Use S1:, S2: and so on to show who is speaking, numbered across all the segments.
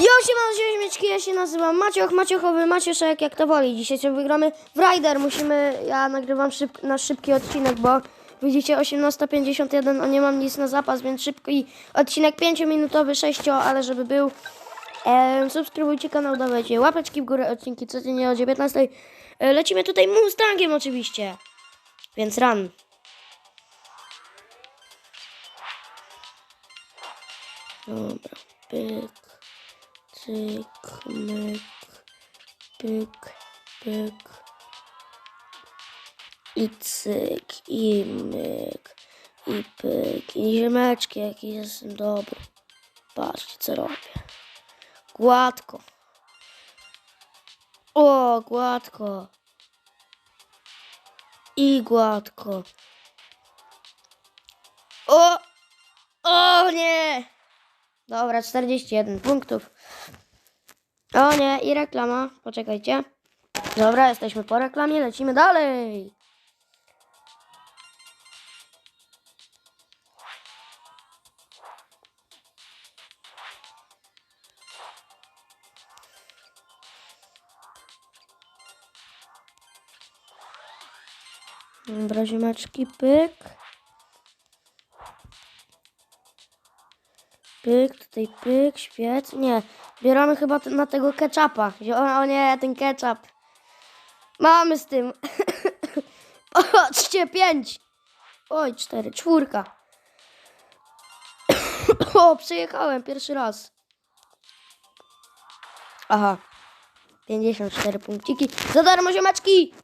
S1: Jo, siema, ziemeczki, ja się nazywam Macioch, Maciochowy, Macieszek, jak to woli. Dzisiaj sobie wygramy w Rider. Musimy, ja nagrywam szyb, na szybki odcinek, bo widzicie 18.51, a nie mam nic na zapas, więc szybki odcinek 5-minutowy, 6, ale żeby był. E, subskrybujcie kanał, dawajcie łapeczki w górę, odcinki codziennie o 19.00. E, lecimy tutaj Mustangiem oczywiście, więc run. Dobra, pyk, cyk, myk, pyk, pyk. I cyk, i myk, i pyk, i ziemeczki, jaki jestem dobry. Patrzcie, co robię. Gładko. O, gładko. I gładko. O! O nie! Dobra, 41 punktów. O nie, i reklama. Poczekajcie. Dobra, jesteśmy po reklamie, lecimy dalej. Dobra, ziomeczki, pyk. Pyk, tutaj pyk, świec. Nie, bieramy chyba na tego ketchupa. O, o nie, ten ketchup. Mamy z tym. Patrzcie, pięć. Oj, cztery, czwórka. o, przyjechałem pierwszy raz. Aha. 54 punkciki. Za darmo, ziomeczki!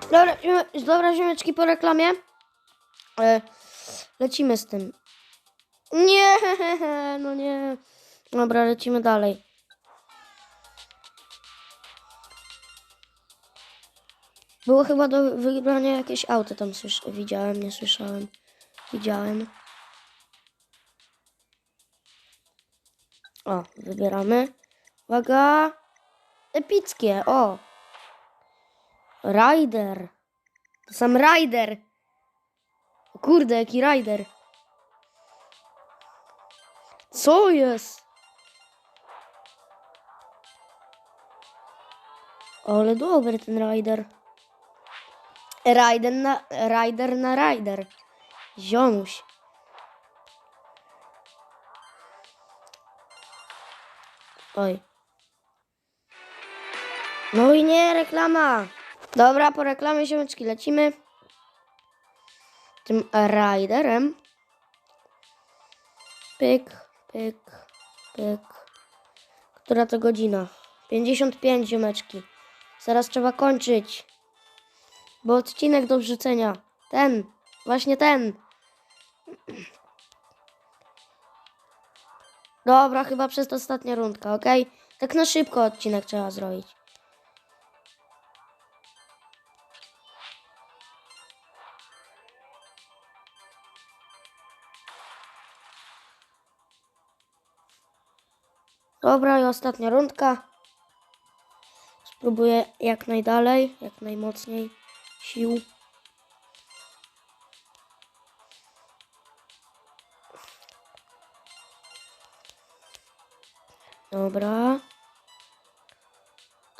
S1: Dobra, ziome- dobra ziomeczki, po reklamie. E, lecimy z tym. Nie, no nie. Dobra, lecimy dalej. Było chyba do wygrania jakieś auto tam widziałem, nie słyszałem. Widziałem. O, wybieramy. Uwaga. Epickie, o. Rider. To sam Rider. O kurde, jaki Rider. Co jest? Ale dobry ten rider. Rider na rider na rider. Ziomuś. Oj. No i nie, reklama. Dobra, po reklamie ziomeczki lecimy. Tym riderem. Pyk, pyk, pyk. Która to godzina? 55 ziomeczki. Zaraz trzeba kończyć. Bo odcinek do wrzucenia. Ten. Właśnie ten. Dobra, chyba przez to ostatnia rundka, ok? Tak na szybko odcinek trzeba zrobić. Dobra, i ostatnia rundka. Spróbuję jak najdalej, jak najmocniej sił. Dobra.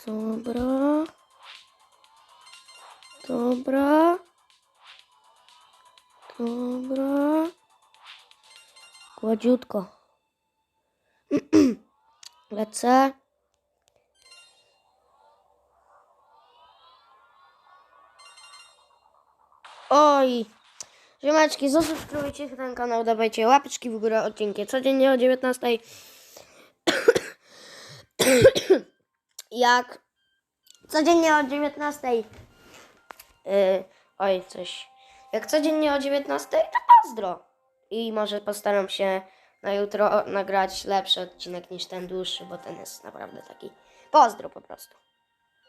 S1: Dobra. Dobra. Dobra. Gładziutko. Lecę. Oj. Ziomeczki, zasubskrybujcie ten kanał, dawajcie łapeczki w górę, odcinki codziennie o 19. Jak codziennie o 19. Yy, oj, coś. Jak codziennie o 19, to pozdro. I może postaram się na jutro nagrać lepszy odcinek niż ten dłuższy, bo ten jest naprawdę taki pozdro po prostu.